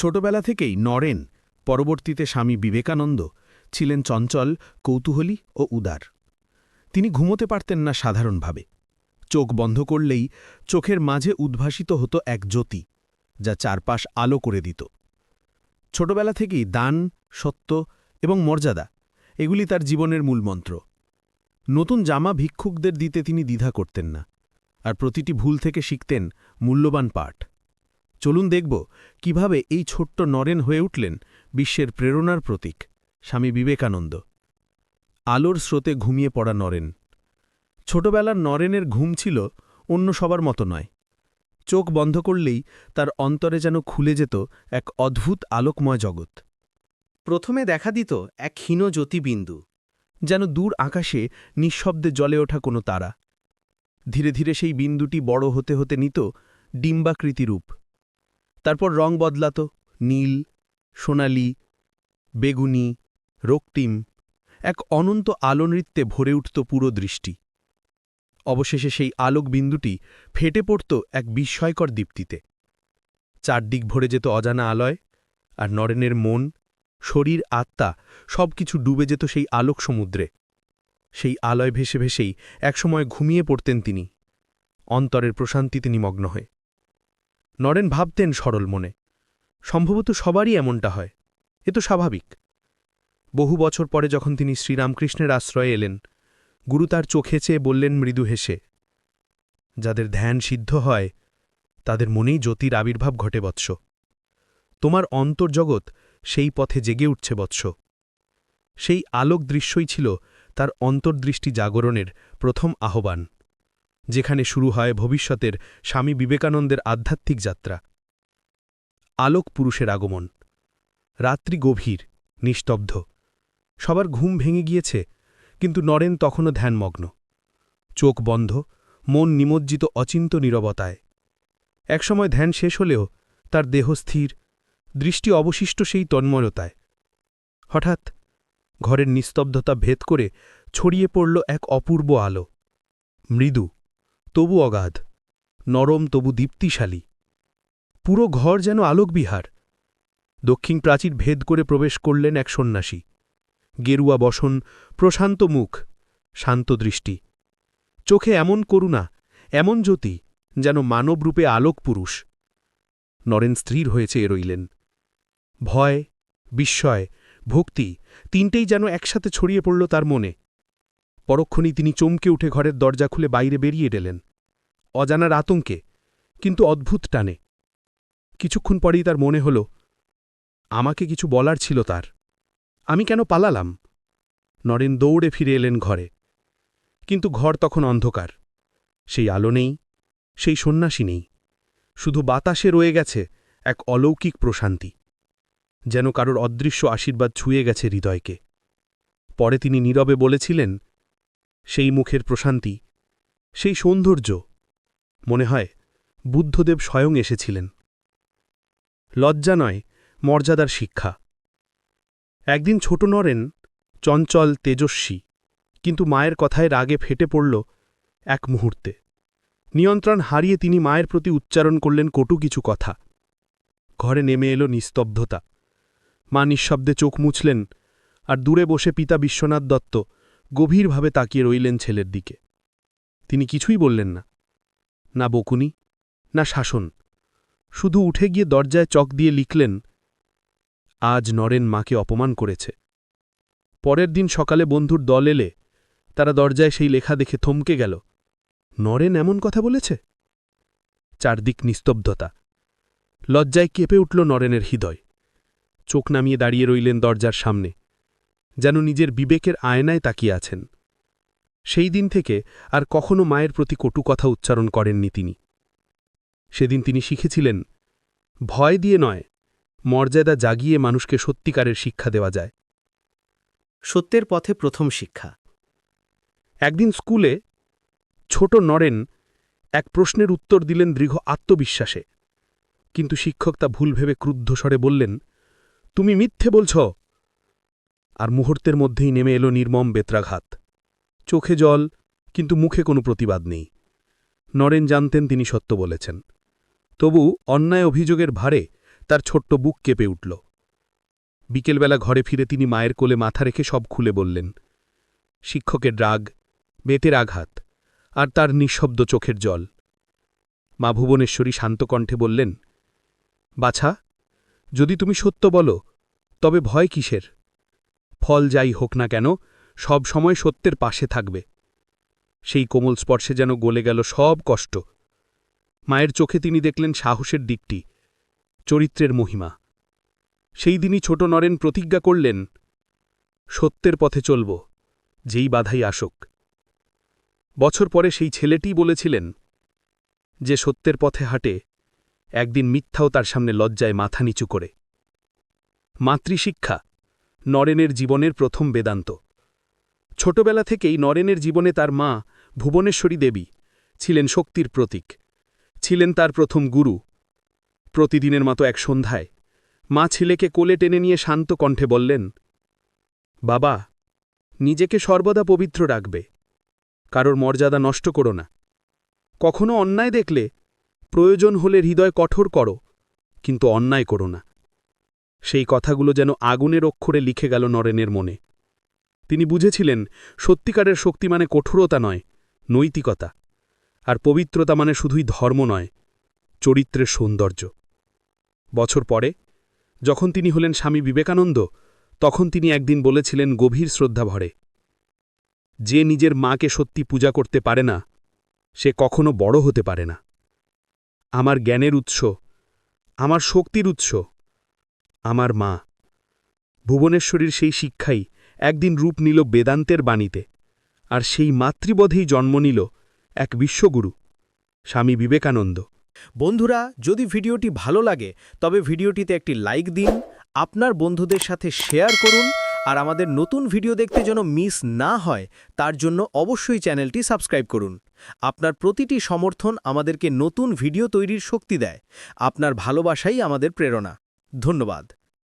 ছোটবেলা থেকেই নরেন, পরবর্তীতে স্বামী বিবেকানন্দ, ছিলেন চঞ্চল, কৌতূহলী ও উদার। তিনি ঘুমোতে পারতেন না সাধারণভাবে। চোখ বন্ধ করলেই চোখের মাঝে উদ্ভাসিত হতো এক জ্যোতি, যা চারপাশ আলো করে দিত। ছোটবেলা থেকেই দান, সত্য এবং মর্যাদা, এগুলি তার জীবনের মূলমন্ত্র নতুন জামা ভিক্ষুকদের দিতে তিনি দ্বিধা করতেন না, আর প্রতিটি ভুল থেকে শিখতেন মূল্যবান পাঠ। চলুন দেখব কীভাবে এই ছোট্ট নরেন হয়ে উঠলেন বিশ্বের প্রেরণার প্রতীক, স্বামী বিবেকানন্দ। আলোর স্রোতে ঘুমিয়ে পড়া নরেন। ছোটবেলার নরেনের ঘুম ছিল অন্য সবার মতো নয়। চোখ বন্ধ করলেই তার অন্তরে যেন খুলে যেত এক অদ্ভুত আলোকময় জগৎ। প্রথমে দেখা দিত এক ক্ষীণ জ্যোতিবিন্দু, যেন দূর আকাশে নিঃশব্দে জ্বলে ওঠা কোনো তারা। ধীরে ধীরে সেই বিন্দুটি বড় হতে হতে নিত ডিম্বাকৃতি রূপ। তারপর রং বদলাত, নীল, সোনালি, বেগুনি, রক্তিম, এক অনন্ত আলোনৃত্যে ভরে উঠত পুরো দৃষ্টি। অবশেষে সেই আলোক বিন্দুটি ফেটে পড়ত এক বিস্ময়কর দীপ্তিতে। চারদিক ভরে যেত অজানা আলয়, আর নরেনের মন, শরীর, আত্মা সবকিছু ডুবে যেত সেই আলোক সমুদ্রে সেই আলয় ভেসে ভেসেই একসময় ঘুমিয়ে পড়তেন তিনি। অন্তরের প্রশান্তিতে নিমগ্ন হয়ে। নরেন ভাবতেন সরল মনে। সম্ভবত সবারই এমনটা হয়। এ তো স্বাভাবিক। বহু বছর পরে যখন তিনি শ্রীরামকৃষ্ণের আশ্রয়ে এলেন, গুরু তার চোখে চেয়ে বললেন মৃদু হেসে, যাদের ধ্যান সিদ্ধ হয়, তাদের মনেই জ্যোতির আবির্ভাব ঘটে বৎস। তোমার অন্তর্জগৎ সেই পথে জেগে উঠছে বৎস। সেই আলোক দৃশ্যই ছিল তার অন্তর্দৃষ্টি জাগরণের প্রথম আহ্বান। যেখানে শুরু হয় ভবিষ্যতের স্বামী বিবেকানন্দের আধ্যাত্মিক যাত্রা। আলোক পুরুষের আগমন। রাত্রি গভীর, নিস্তব্ধ। সবার ঘুম ভেঙে গিয়েছে, কিন্তু নরেন তখনও ধ্যানমগ্ন। চোখ বন্ধ, মন নিমজ্জিত অচিন্ত নীরবতায়। একসময় ধ্যান শেষ হলেও তার দেহ স্থির, দৃষ্টি অবশিষ্ট সেই তন্ময়তায়। হঠাৎ ঘরের নিস্তব্ধতা ভেদ করে ছড়িয়ে পড়ল এক অপূর্ব আলো। মৃদু। তবু অগাধ, নরম তবু দীপ্তিশালী। পুরো ঘর যেন আলোকবিহার। দক্ষিণ প্রাচীর ভেদ করে প্রবেশ করলেন এক সন্ন্যাসী। গেরুয়া বসন, প্রশান্ত মুখ, শান্ত দৃষ্টি। চোখে এমন করুণা, এমন জ্যোতি, যেন মানবরূপে আলোক পুরুষ নরেন স্ত্রীর হয়েছে রইলেন। ভয়, বিস্ময়, ভক্তি, তিনটেই যেন একসাথে ছড়িয়ে পড়ল তার মনে। পরক্ষণেই তিনি চমকে উঠে ঘরের দরজা খুলে বাইরে বেরিয়ে এলেন। অজানার আতঙ্কে, কিন্তু অদ্ভুত টানে। কিছুক্ষণ পরেই তার মনে হল, আমাকে কিছু বলার ছিল তার। আমি কেন পালালাম? নরেন দৌড়ে ফিরে এলেন ঘরে। কিন্তু ঘর তখন অন্ধকার। সেই আলো নেই, সেই সন্ন্যাসী নেই। শুধু বাতাসে রয়ে গেছে এক অলৌকিক প্রশান্তি। যেন কারোর অদৃশ্য আশীর্বাদ ছুঁয়ে গেছে হৃদয়কে। পরে তিনি নীরবে বলেছিলেন সেই মুখের প্রশান্তি, সেই সৌন্দর্য, মনে হয় বুদ্ধদেব স্বয়ং এসেছিলেন। লজ্জা নয়, মর্যাদার শিক্ষা। একদিন ছোট নরেন চঞ্চল তেজস্বী, কিন্তু মায়ের কথায় রাগে ফেটে পড়ল এক মুহূর্তে। নিয়ন্ত্রণ হারিয়ে তিনি মায়ের প্রতি উচ্চারণ করলেন কটু কিছু কথা। ঘরে নেমে এলো নিস্তব্ধতা। মা নিঃশব্দে চোখ মুছলেন আর দূরে বসে পিতা বিশ্বনাথ দত্ত গভীরভাবে তাকিয়ে রইলেন ছেলের দিকে। তিনি কিছুই বললেন না। না বকুনি, না শাসন। শুধু উঠে গিয়ে দরজায় চক দিয়ে লিখলেন, আজ নরেন মাকে অপমান করেছে। পরের দিন সকালে বন্ধুর দল এলে তারা দরজায় সেই লেখা দেখে থমকে গেল। নরেন এমন কথা বলেছে? চারদিক নিস্তব্ধতা। লজ্জায় কেঁপে উঠল নরেনের হৃদয়। চোখ নামিয়ে দাঁড়িয়ে রইলেন দরজার সামনে। যেন নিজের বিবেকের আয়নায় তাকিয়ে আছেন। সেই দিন থেকে আর কখনো মায়ের প্রতি কটু কথা উচ্চারণ করেননি তিনি। সেদিন তিনি শিখেছিলেন ভয় দিয়ে নয় মর্যাদা জাগিয়ে মানুষকে সত্যিকারের শিক্ষা দেওয়া যায়। সত্যের পথে প্রথম শিক্ষা। একদিন স্কুলে ছোট নরেন এক প্রশ্নের উত্তর দিলেন দৃঢ় আত্মবিশ্বাসে। কিন্তু শিক্ষক তা ভুল ভেবে ক্রুদ্ধ স্বরে বললেন তুমি মিথ্যে বলছ আর মুহূর্তের মধ্যেই নেমে এলো নির্মম বেত্রাঘাত। চোখে জল, কিন্তু মুখে কোনো প্রতিবাদ নেই। নরেন জানতেন তিনি সত্য বলেছেন। তবু অন্যায় অভিযোগের ভারে তার ছোট্ট বুক কেঁপে উঠল। বিকেলবেলা ঘরে ফিরে তিনি মায়ের কোলে মাথা রেখে সব খুলে বললেন, শিক্ষকের রাগ বেতের আঘাত, আর তার নিঃশব্দ চোখের জল। মা ভুবনেশ্বরী শান্ত কণ্ঠে বললেন, বাছা, যদি তুমি সত্য বলো, তবে ভয় কিসের? ফল যাই হোক না কেন, সব সময় সত্যের পাশে থাকবে। সেই কোমল স্পর্শে যেন গলে গেল সব কষ্ট। মায়ের চোখে তিনি দেখলেন সাহসের দিকটি, চরিত্রের মহিমা। সেই দিনই ছোট নরেন প্রতিজ্ঞা করলেন, সত্যের পথে চলব, যেই বাধাই আসুক। বছর পরে সেই ছেলেটিই বলেছিলেন, যে সত্যের পথে হাঁটে, একদিন মিথ্যাও তার সামনে লজ্জায় মাথা নিচু করে। মাতৃশিক্ষা নরেনের জীবনের প্রথম বেদান্ত। ছোটবেলা থেকেই নরেনের জীবনে তার মা ভুবনেশ্বরী দেবী ছিলেন শক্তির প্রতীক। ছিলেন তার প্রথম গুরু। প্রতিদিনের মতো এক সন্ধ্যায় মা ছেলেকে কোলে টেনে নিয়ে শান্ত কণ্ঠে বললেন, বাবা, নিজেকে সর্বদা পবিত্র রাখবে। কারোর মর্যাদা নষ্ট করো না। কখনো অন্যায় দেখলে প্রয়োজন হলে হৃদয় কঠোর করো, কিন্তু অন্যায় করো না। সেই কথাগুলো যেন আগুনের অক্ষরে লিখে গেল নরেনের মনে। তিনি বুঝেছিলেন, সত্যিকারের শক্তি মানে কঠোরতা নয়, নৈতিকতা। আর পবিত্রতা মানে শুধুই ধর্ম নয়, চরিত্রের সৌন্দর্য। বছর পরে, যখন তিনি হলেন স্বামী বিবেকানন্দ, তখন তিনি একদিন বলেছিলেন গভীর শ্রদ্ধা ভরে, যে নিজের মাকে সত্যি পূজা করতে পারে না, সে কখনো বড় হতে পারে না। আমার জ্ঞানের উৎস, আমার শক্তির উৎস আমার মা। ভুবনেশ্বরীর সেই শিক্ষাই একদিন রূপ নিল বেদান্তের বাণীতে, আর সেই মাতৃবোধেই জন্ম নিল এক বিশ্বগুরু, স্বামী বিবেকানন্দ। বন্ধুরা, যদি ভিডিওটি ভালো লাগে, তবে ভিডিওটিতে একটি লাইক দিন, আপনার বন্ধুদের সাথে শেয়ার করুন, আর আমাদের নতুন ভিডিও দেখতে যেন মিস না হয়, তার জন্য অবশ্যই চ্যানেলটি সাবস্ক্রাইব করুন। আপনার প্রতিটি সমর্থন আমাদেরকে নতুন ভিডিও তৈরির শক্তি দেয়। আপনার ভালোবাসাই আমাদের প্রেরণা। ধন্যবাদ।